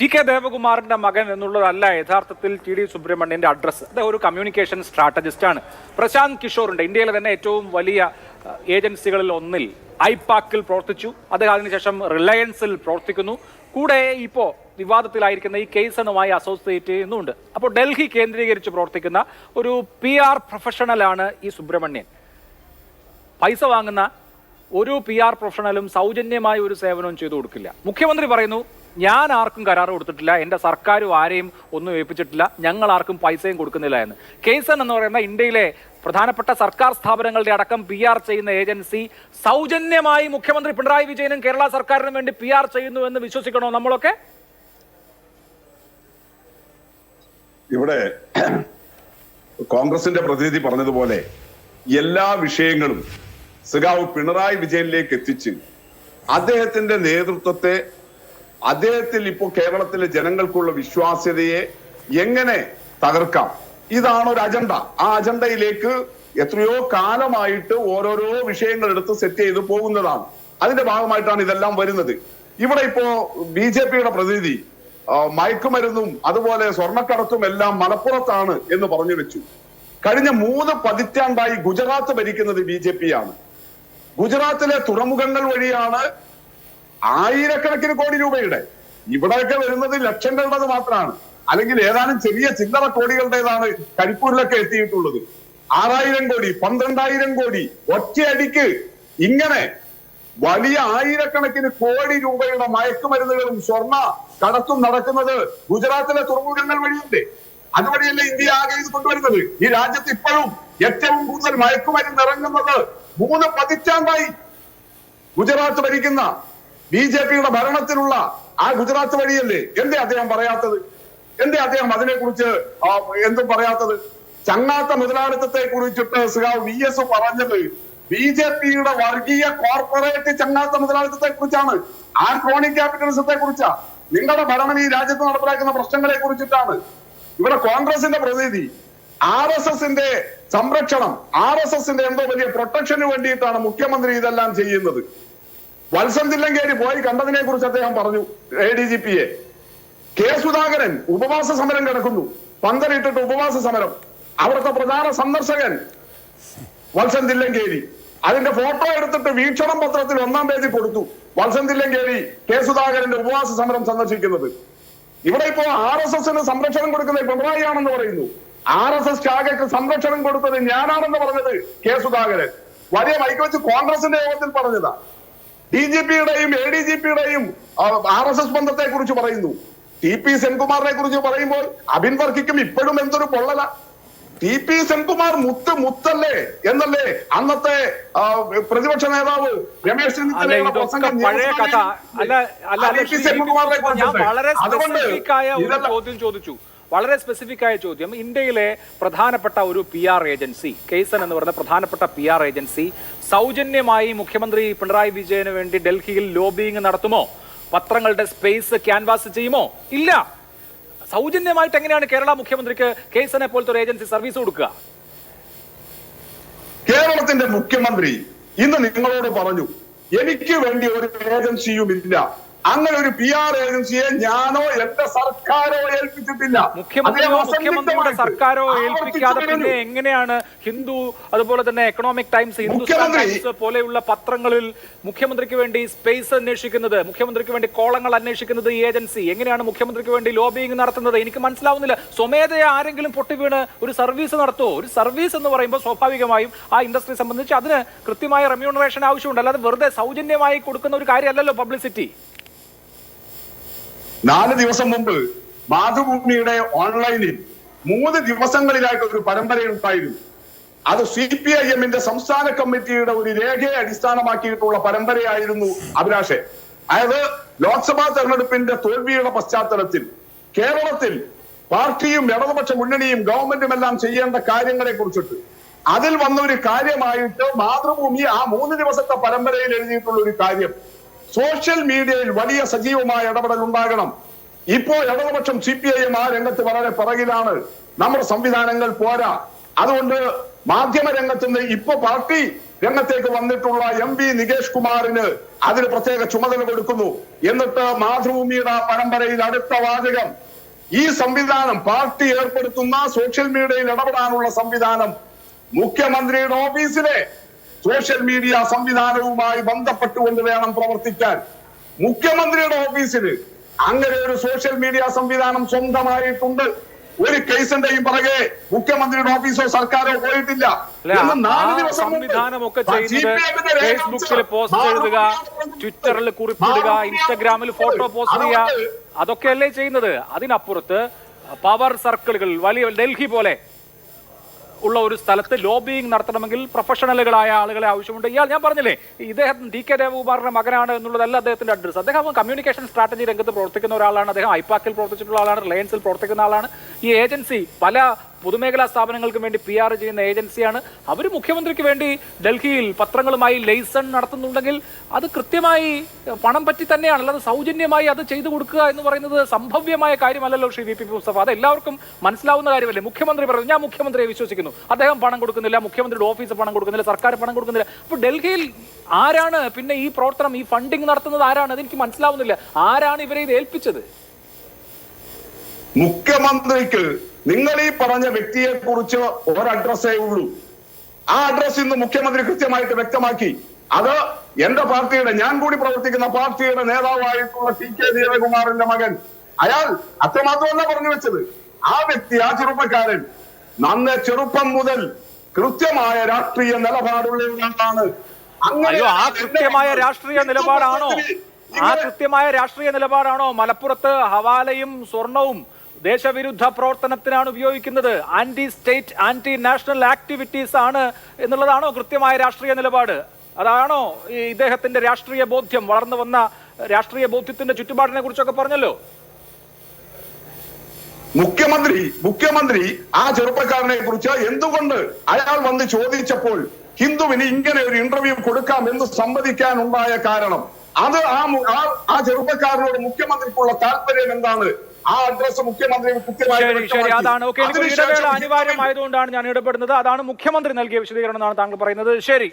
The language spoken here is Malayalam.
ടി കെ ദേവകുമാറിന്റെ മകൻ എന്നുള്ളതല്ല യഥാർത്ഥത്തിൽ ടി ഡി സുബ്രഹ്മണ്യന്റെ അഡ്രസ്സ് അദ്ദേഹം ഒരു കമ്മ്യൂണിക്കേഷൻ ആണ്. പ്രശാന്ത് കിഷോറുണ്ട്. ഇന്ത്യയിലെ തന്നെ ഏറ്റവും വലിയ ഏജൻസികളിൽ ഒന്നിൽ. ഐപാക്കിൽ പ്രവർത്തിച്ചു. അദ്ദേഹം അതിനുശേഷം റിലയൻസിൽ പ്രവർത്തിക്കുന്നു. കൂടെ ഇപ്പോൾ വിവാദത്തിലായിരിക്കുന്ന ഈ കേസണുമായി അസോസിയേറ്റ് ചെയ്യുന്നുണ്ട്. അപ്പോൾ ഡൽഹി കേന്ദ്രീകരിച്ച് പ്രവർത്തിക്കുന്ന ഒരു പി ആർ പ്രൊഫഷണലാണ് ഈ സുബ്രഹ്മണ്യൻ. പൈസ വാങ്ങുന്ന ഒരു പി ആർ പ്രൊഫഷണലും സൗജന്യമായ ഒരു സേവനവും ചെയ്തു കൊടുക്കില്ല. മുഖ്യമന്ത്രി പറയുന്നു ഞാൻ ആർക്കും കരാർ കൊടുത്തിട്ടില്ല. എന്റെ സർക്കാരും ആരെയും ഒന്നും ഏൽപ്പിച്ചിട്ടില്ല. ഞങ്ങൾ ആർക്കും പൈസയും കൊടുക്കുന്നില്ല എന്ന്. കേസൻ എന്ന് പറയുന്ന ഇന്ത്യയിലെ പ്രധാനപ്പെട്ട സർക്കാർ സ്ഥാപനങ്ങളുടെ അടക്കം പി ആർ ചെയ്യുന്ന ഏജൻസി സൗജന്യമായി മുഖ്യമന്ത്രി പിണറായി വിജയനും കേരള സർക്കാരിനും വേണ്ടി പി ആർ ചെയ്യുന്നു എന്ന് വിശ്വസിക്കണോ നമ്മളൊക്കെ? ഇവിടെ കോൺഗ്രസിന്റെ പ്രതിനിധി പറഞ്ഞതുപോലെ എല്ലാ വിഷയങ്ങളും സഖാവ് പിണറായി വിജയനിലേക്ക് എത്തിച്ച് അദ്ദേഹത്തിന്റെ നേതൃത്വത്തെ അദ്ദേഹത്തിൽ ഇപ്പോൾ കേരളത്തിലെ ജനങ്ങൾക്കുള്ള വിശ്വാസ്യതയെ എങ്ങനെ തകർക്കാം? ഇതാണ് ഒരു അജണ്ട. ആ അജണ്ടയിലേക്ക് എത്രയോ കാലമായിട്ട് ഓരോരോ വിഷയങ്ങൾ എടുത്ത് സെറ്റ് ചെയ്ത് പോകുന്നതാണ്. അതിന്റെ ഭാഗമായിട്ടാണ് ഇതെല്ലാം വരുന്നത്. ഇവിടെ ഇപ്പോ ബി ജെ പിയുടെ പ്രതിനിധി മയക്കുമരുന്നും അതുപോലെ സ്വർണക്കടത്തും എല്ലാം മലപ്പുറത്താണ് എന്ന് പറഞ്ഞു വെച്ചു. കഴിഞ്ഞ മൂന്ന് പതിറ്റാണ്ടായി ഗുജറാത്ത് ഭരിക്കുന്നത് ബി ജെ പി ആണ്. ഗുജറാത്തിലെ തുറമുഖങ്ങൾ വഴിയാണ് ആയിരക്കണക്കിന് കോടി രൂപയുടെ. ഇവിടെയൊക്കെ വരുന്നത് ലക്ഷങ്ങളുടേത് മാത്രമാണ്. അല്ലെങ്കിൽ ഏതാനും ചെറിയ ചില്ലറ കോടികളുടേതാണ് കരിപ്പൂരിലൊക്കെ എത്തിയിട്ടുള്ളത്. ആറായിരം കോടി പന്ത്രണ്ടായിരം കോടി ഒറ്റയടിക്ക് ഇങ്ങനെ വലിയ ആയിരക്കണക്കിന് കോടി രൂപയുടെ മയക്കുമരുന്നുകളും സ്വർണ കടത്തും നടക്കുന്നത് ഗുജറാത്തിലെ തുറമുഖങ്ങൾ വഴിയുണ്ട്. അതുവഴിയല്ലേ ഇന്ത്യ ആകെ ഇത് കൊണ്ടുവരുന്നത്? ഈ രാജ്യത്ത് ഇപ്പോഴും ഏറ്റവും കൂടുതൽ മയക്കുമരുന്ന് ഇറങ്ങുന്നത് മൂന്ന് പതിറ്റാണ്ടായി ഗുജറാത്ത് ഭരിക്കുന്ന ബി ജെ പിയുടെ ഭരണത്തിലുള്ള ആ ഗുജറാത്ത് വഴിയല്ലേ? എന്തേ അദ്ദേഹം പറയാത്തത്? എന്തേ അദ്ദേഹം അതിനെക്കുറിച്ച് കുറിച്ച് എന്തും പറയാത്തത്? ചങ്ങാത്ത മുതലാളിത്തത്തെ കുറിച്ചിട്ട് സിഹാവ് വി എസ് പറഞ്ഞത് ബി ജെ പിയുടെ വർഗീയ കോർപ്പറേറ്റ് ചങ്ങാത്ത മുതലാളിത്തത്തെ കുറിച്ചാണ് ആ ക്രോണിക് ക്യാപിറ്റലിസത്തെ കുറിച്ചാ നിങ്ങളുടെ ഭരണം ഈ രാജ്യത്ത് നടപ്പിലാക്കുന്ന പ്രശ്നങ്ങളെ കുറിച്ചിട്ടാണ് ഇവിടെ കോൺഗ്രസിന്റെ പ്രതിനിധി ആർ എസ് എസിന്റെ സംരക്ഷണം ആർ എസ് എസിന്റെ എന്തോ വലിയ പ്രൊട്ടക്ഷന് വേണ്ടിയിട്ടാണ് മുഖ്യമന്ത്രി ഇതെല്ലാം ചെയ്യുന്നത്. വത്സൻ തില്ലങ്കേരി പോയി കണ്ടതിനെ കുറിച്ച് അദ്ദേഹം പറഞ്ഞു എ ഡി ജി പിയെ കെ സുധാകരൻ ഉപവാസ സമരം കിടക്കുന്നു. പന്തലിട്ടിട്ട് ഉപവാസ സമരം. അവിടുത്തെ പ്രധാന സന്ദർശകൻ വത്സൻ തില്ലങ്കേരി അതിന്റെ ഫോട്ടോ എടുത്തിട്ട് വീക്ഷണം പത്രത്തിൽ ഒന്നാം പേജിൽ കൊടുത്തു. വത്സൻ തില്ലങ്കേരി കെ സുധാകരന്റെ ഉപവാസ സമരം സന്ദർശിക്കുന്നത്. ഇവിടെ ഇപ്പോ ആർ എസ് എസിന് സംരക്ഷണം കൊടുക്കുന്നത് പിണറായി ആണെന്ന് പറയുന്നു. ആർ എസ് എസ് ശാഖയ്ക്ക് സംരക്ഷണം കൊടുത്തത് ഞാനാണെന്ന് പറഞ്ഞത് കെ സുധാകരൻ. വലിയ മൈക്ക് വെച്ച് കോൺഗ്രസിന്റെ യോഗത്തിൽ പറഞ്ഞതാ. ഡി ജി പിയുടെയും എ ഡി ജി പിയുടെയും ആർ എസ് എസ് ബന്ധത്തെ കുറിച്ച് പറയുന്നു. ടി പി സെൻകുമാറിനെ കുറിച്ച് പറയുമ്പോൾ അബിൻ വർക്കിക്കും ഇപ്പോഴും എന്തൊരു പൊള്ളല. ടി പി സെൻകുമാർ മുത്ത് മുത്തല്ലേ എന്നല്ലേ അന്നത്തെ പ്രതിപക്ഷ നേതാവ് രമേശ് ചെന്നിത്തല ചെന്നിത്തലയുടെ പ്രസംഗം അതുകൊണ്ട് ചോദ്യം ചോദിച്ചു. വളരെ സ്പെസിഫിക് ആയ ചോദ്യം. ഇന്ത്യയിലെ പ്രധാനപ്പെട്ട ഒരു പി ആർ ഏജൻസി കേസൻ എന്ന് പറയുന്ന പ്രധാനപ്പെട്ട പി ആർ ഏജൻസി സൗജന്യമായി മുഖ്യമന്ത്രി പിണറായി വിജയന് വേണ്ടി ഡൽഹിയിൽ ലോബിയിങ് നടത്തുമോ? പത്രങ്ങളുടെ സ്പേസ് ക്യാൻവാസ് ചെയ്യുമോ? ഇല്ല. സൗജന്യമായിട്ട് എങ്ങനെയാണ് കേരള മുഖ്യമന്ത്രിക്ക് കേസനെ പോലത്തെ ഒരു ഏജൻസി സർവീസ് കൊടുക്കുക? കേരളത്തിന്റെ മുഖ്യമന്ത്രി ഇന്ന് നിങ്ങളോട് പറഞ്ഞു എനിക്ക് വേണ്ടി ഒരു ഏജൻസിയും ഇല്ല. അങ്ങനെ ഒരു പി ആർ ഏജൻസിയെ ഞാനോ എന്റെ സർക്കാരോ ഏൽപ്പിച്ചിട്ടില്ല. മുഖ്യമന്ത്രിയോ മുഖ്യമന്ത്രിയുടെ സർക്കാരോ ഏൽപ്പിക്കാതെ പിന്നെ എങ്ങനെയാണ് ഹിന്ദു അതുപോലെ തന്നെ എക്കണോമിക് ടൈംസ് ഹിന്ദുസ്ഥാൻ ടൈംസ് പോലെയുള്ള പത്രങ്ങളിൽ മുഖ്യമന്ത്രിക്ക് വേണ്ടി സ്പേസ് അന്വേഷിക്കുന്നത് മുഖ്യമന്ത്രിക്ക് വേണ്ടി കോളങ്ങൾ അന്വേഷിക്കുന്നത് ഈ ഏജൻസി. എങ്ങനെയാണ് മുഖ്യമന്ത്രിക്ക് വേണ്ടി ലോബിയിങ് നടത്തുന്നത്? എനിക്ക് മനസ്സിലാവുന്നില്ല. സ്വമേധയ ആരെങ്കിലും പൊട്ടി വീണ് ഒരു സർവീസ് നടത്തുമോ ഒരു സർവീസ് എന്ന് പറയുമ്പോൾ സ്വാഭാവികമായും ആ ഇൻഡസ്ട്രി സംബന്ധിച്ച് അതിന് കൃത്യമായ റെമ്യൂണറേഷൻ ആവശ്യമുണ്ട്. അല്ലാതെ വെറുതെ സൗജന്യമായി കൊടുക്കുന്ന ഒരു കാര്യമല്ലല്ലോ പബ്ലിസിറ്റി നാല് ദിവസം മുമ്പ് മാതൃഭൂമിയുടെ ഓൺലൈനിൽ മൂന്ന് ദിവസങ്ങളിലായിട്ട് ഒരു പരമ്പര ഉണ്ടായിരുന്നു. അത് സി പി ഐ എമ്മിന്റെ സംസ്ഥാന കമ്മിറ്റിയുടെ ഒരു രേഖയെ അടിസ്ഥാനമാക്കിയിട്ടുള്ള പരമ്പരയായിരുന്നു അഭിലാഷെ. അതായത് ലോക്സഭാ തെരഞ്ഞെടുപ്പിന്റെ തോൽവിയുടെ പശ്ചാത്തലത്തിൽ കേരളത്തിൽ പാർട്ടിയും ഇടതുപക്ഷ മുന്നണിയും ഗവൺമെന്റും എല്ലാം ചെയ്യേണ്ട കാര്യങ്ങളെ കുറിച്ചിട്ട് അതിൽ വന്ന ഒരു കാര്യമായിട്ട് മാതൃഭൂമി ആ മൂന്ന് ദിവസത്തെ പരമ്പരയിൽ എഴുതിയിട്ടുള്ള ഒരു കാര്യം. സോഷ്യൽ മീഡിയയിൽ വലിയ സജീവമായ ഇടപെടൽ ഉണ്ടാകണം. ഇപ്പോ ഇടതുപക്ഷം സി പി ഐ ആ രംഗത്ത് വളരെ പിറകിലാണ്. നമ്മുടെ സംവിധാനങ്ങൾ പോരാ. അതുകൊണ്ട് മാധ്യമ രംഗത്ത് നിന്ന് ഇപ്പൊ പാർട്ടി രംഗത്തേക്ക് വന്നിട്ടുള്ള എം വി നികേഷ് കുമാറിന് അതിന് പ്രത്യേക ചുമതല കൊടുക്കുന്നു. എന്നിട്ട് മാതൃഭൂമിയുടെ പരമ്പരയിൽ അടുത്ത വാചകം. ഈ സംവിധാനം പാർട്ടി ഏർപ്പെടുത്തുന്ന സോഷ്യൽ മീഡിയയിൽ ഇടപെടാനുള്ള സംവിധാനം മുഖ്യമന്ത്രിയുടെ ഓഫീസിലെ സോഷ്യൽ മീഡിയ സംവിധാനവുമായി ബന്ധപ്പെട്ടുകൊണ്ട് വേണം പ്രവർത്തിക്കാൻ. മുഖ്യമന്ത്രിയുടെ ഓഫീസിന് അങ്ങനെ ഒരു സോഷ്യൽ മീഡിയ സംവിധാനം സ്വന്തമായിട്ടുണ്ട്. ഒരു കേസിന്റെയും പുറകെ മുഖ്യമന്ത്രിയുടെ ഓഫീസോ സർക്കാരോ പോയിട്ടില്ല. അല്ല, നാല് ദിവസം മുമ്പ് സംവിധാനമൊക്കെ ചെയ്യുന്നത് ഫേസ്ബുക്കിൽ പോസ്റ്റ് എഴുതുക ട്വിറ്ററിൽ കുറിപ്പിടുക ഇൻസ്റ്റഗ്രാമിൽ ഫോട്ടോ പോസ്റ്റ് ചെയ്യുക അതൊക്കെ അതൊക്കെയല്ലേ ചെയ്യുന്നത്. അതിനപ്പുറത്ത് പവർ സർക്കിളുകൾ വലിയ ഡൽഹി പോലെ ഉള്ള ഒരു സ്ഥലത്ത് ലോബിയിങ് നടത്തണമെങ്കിൽ പ്രൊഫഷണലുകളായ ആളുകളെ ആവശ്യമുണ്ട്. ഇയാൾ ഞാൻ പറഞ്ഞില്ലേ ഇദ്ദേഹം ഡി കെ ദേവകുമാറിന്റെ മകനാണ് എന്നുള്ളതല്ല അദ്ദേഹത്തിന്റെ അഡ്രസ് അദ്ദേഹം കമ്മ്യൂണിക്കേഷൻ സ്ട്രാറ്റജി രംഗത്ത് പ്രവർത്തിക്കുന്ന ഒരാളാണ്. അദ്ദേഹം ഐപാക്കിൽ പ്രവർത്തിച്ചിട്ടുള്ള ആളാണ് റിലയൻസിൽ പ്രവർത്തിക്കുന്ന ആളാണ്. ഈ ഏജൻസി പല പൊതുമേഖലാ സ്ഥാപനങ്ങൾക്ക് വേണ്ടി പി ആർ ചെയ്യുന്ന ഏജൻസിയാണ്. അവർ മുഖ്യമന്ത്രിക്ക് വേണ്ടി ഡൽഹിയിൽ പത്രങ്ങളുമായി ലൈസൺ നടത്തുന്നുണ്ടെങ്കിൽ അത് കൃത്യമായി പണം പറ്റി തന്നെയാണ് അല്ലാതെ സൗജന്യമായി അത് ചെയ്തു കൊടുക്കുക എന്ന് പറയുന്നത് സംഭവ്യമായ കാര്യമല്ലല്ലോ ശ്രീ വി പി മുസ്തഫ. അത് എല്ലാവർക്കും മനസ്സിലാവുന്ന കാര്യമല്ലേ? മുഖ്യമന്ത്രി പറഞ്ഞു ഞാൻ മുഖ്യമന്ത്രിയെ വിശ്വസിക്കുന്നു. അദ്ദേഹം പണം കൊടുക്കുന്നില്ല മുഖ്യമന്ത്രിയുടെ ഓഫീസ് പണം കൊടുക്കുന്നില്ല സർക്കാർ പണം കൊടുക്കുന്നില്ല. അപ്പോൾ ഡൽഹിയിൽ ആരാണ് പിന്നെ ഈ പ്രവർത്തനം ഈ ഫണ്ടിങ് നടത്തുന്നത് ആരാണ്? അതെനിക്ക് മനസ്സിലാവുന്നില്ല. ആരാണ് ഇവരെ ഇത് ഏൽപ്പിച്ചത്? മുഖ്യമന്ത്രിക്ക് നിങ്ങൾ ഈ പറഞ്ഞ വ്യക്തിയെ കുറിച്ച് ഒരു അഡ്രസ്സേ ഉള്ളൂ. ആ അഡ്രസ് ഇന്ന് മുഖ്യമന്ത്രി കൃത്യമായിട്ട് വ്യക്തമാക്കി. അത് എന്റെ പാർട്ടിയുടെ ഞാൻ കൂടി പ്രവർത്തിക്കുന്ന പാർട്ടിയുടെ നേതാവായിട്ടുള്ള ടി കെ ദേവകുമാറിന്റെ മകൻ. അയാൾ അത്രമാത്രമല്ല പറഞ്ഞു വെച്ചത്. ആ വ്യക്തി ആ ചെറുപ്പക്കാരൻ നന്നെ ചെറുപ്പം മുതൽ കൃത്യമായ രാഷ്ട്രീയ നിലപാടുള്ളതാണ് അങ്ങനെ ആ കൃത്യമായ രാഷ്ട്രീയ നിലപാടാണോ? ആ കൃത്യമായ രാഷ്ട്രീയ നിലപാടാണോ? മലപ്പുറത്ത് ഹവാലയും സ്വർണവും ദേശവിരുദ്ധ പ്രവർത്തനത്തിനാണ് ഉപയോഗിക്കുന്നത്. Anti state anti national activities ആണ് എന്നുള്ളതാണോ കൃത്യമായ രാഷ്ട്രീയ നിലപാട്? അതാണോ ഈ ഇദ്ദേഹത്തിന്റെ രാഷ്ട്രീയ ബോധ്യം? വളർന്നു വന്ന രാഷ്ട്രീയ ബോധ്യത്തിന്റെ ചുറ്റുപാടിനെ കുറിച്ചൊക്കെ പറഞ്ഞല്ലോ. മുഖ്യമന്ത്രി മുഖ്യമന്ത്രി ആ ചെറുപ്പക്കാരനെ കുറിച്ച് എന്തുകൊണ്ട് അയാൾ വന്ന് ചോദിച്ചപ്പോൾ ഹിന്ദുവിന് ഇങ്ങനെ ഒരു ഇന്റർവ്യൂ കൊടുക്കാം എന്ന് സമ്മതിക്കാനുണ്ടായ കാരണം? അത് ആ ആ- ചെറുപ്പക്കാരനോട് മുഖ്യമന്ത്രിക്കുള്ള താല്പര്യം എന്താണ്? ആ അഡ്രസ് മുഖ്യമന്ത്രി കൃത്യമായി. അതാണ്. ഓക്കെ അനിവാര്യമായതുകൊണ്ടാണ് ഞാൻ ഇടപെടുന്നത്. അതാണ് മുഖ്യമന്ത്രി നൽകിയ വിശദീകരണം എന്നാണ് താങ്കൾ പറയുന്നത്. ശരി.